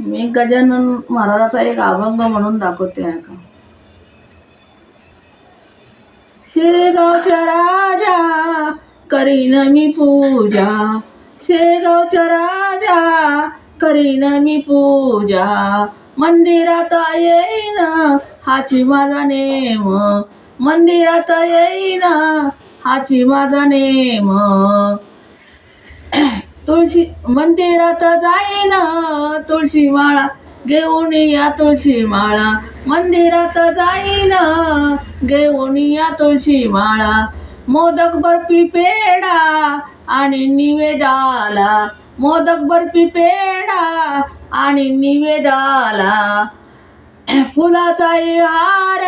मी गजानन महाराजाचा एक अभंग म्हणून दाखवते आहे का? शेगावच्या राजा करीन मी पूजा. शेगावच्या राजा करीन मी पूजा. मंदिरात येईन हाची माझा नेम. मंदिरात येईन हाची माझा नेम. तुळशी मंदिरात जाईन तुळशी माळा घेऊन या तुळशी माळा. मंदिरात जाईन घेऊन या तुळशी माळा. मोदक बर्फी पेडा आणि निवेदाला मोदक बर्फी पेडा आणि निवेदाला फुलाचाही हार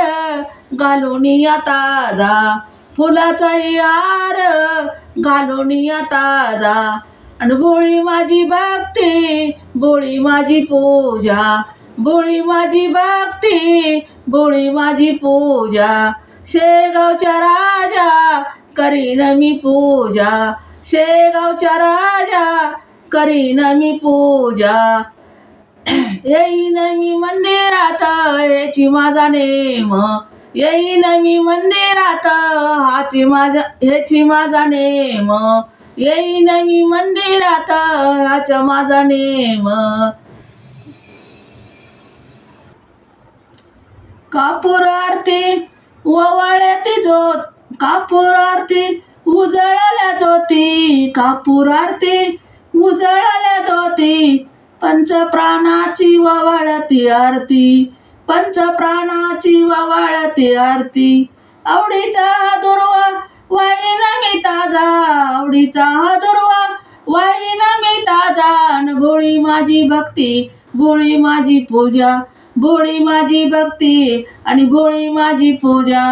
घालून या ताजा. फुलाचाही हार घालून या ताजा. आणि भोळी माझी बागते भोळी माझी पूजा. भोळी माझी बागते भोळी माझी पूजा. शेगावच्या राजा करीन मी पूजा. शेगावच्या राजा करीन मी पूजा. येईन मी मंदिरात याची माझा नेम. येईन मी मंदिरात हाची माझा ह्याची माझा नेम. येईन मी मंदिरात ह्याचा माझा नेम. कापूर आरती ओवाळ्याती जोत कापूर आरती उजळल्या ज्योती कापूर आरती उजळल्या ज्योती पंचप्राणाची ववाळती आरती पंचप्राणाची ववाळती आरती. आवडीचा दुर्वा वाईन मी ताजा आवडीचा हा दुर्वा. वाईन मी ताजा भोळी माझी भक्ती भोळी माझी पूजा. भोळी माझी भक्ती आणि भोळी माझी पूजा.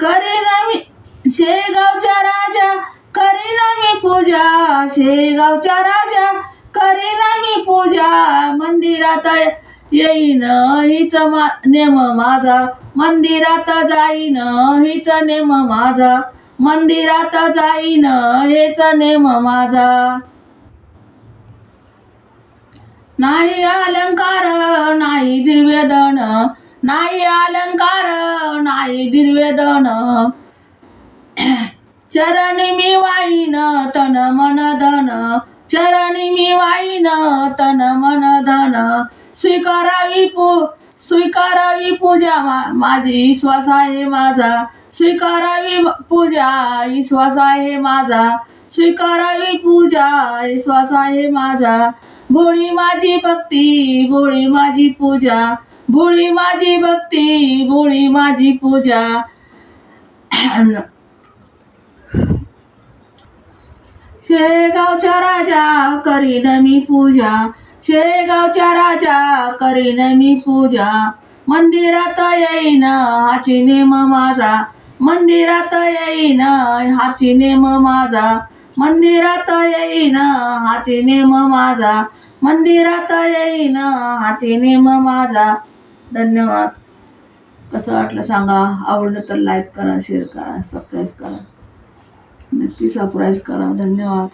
करीन मी शेगावच्या राजा करीन मी पूजा. शेगावच्या राजा करीन मी पूजा. मंदिरात येईन हिच मा नेम माझा. मंदिरात जाईन हिच नेम माझा. मंदिरात जाईन हेच नेम माझा. नाही अलंकार नाही दिर्वेदन नाही अलंकार नाही दिर्वेदन चरणी मी वाईन तन मन धन. चरणी मी वाईन तन मन धन. स्वीकारावी पू स्वीकारावी पूजा मा माझी विश्वास आहे माझा. स्वीकारावी पूजा विश्वास आहे माझा. स्वीकारावी पूजा विश्वास आहे माझा. भोळी माझी भक्ती भोळी माझी पूजा. भोळी माझी भक्ती भोळी माझी पूजा. शेगावच्या राजा करीन मी पूजा. शेगावच्या राजा करीन मी पूजा. मंदिरात येईन हाची नेम माझा. मंदिरात येईन हाची नेम माझा. मंदिरात येईन हाची नेम माझा. मंदिरात येईन हाची नेम माझा. धन्यवाद. कसं वाटलं सांगा? आवडलं तर लाईक करा शेअर करा सबस्क्राईब करा. नक्की सप्राईज करा. धन्यवाद.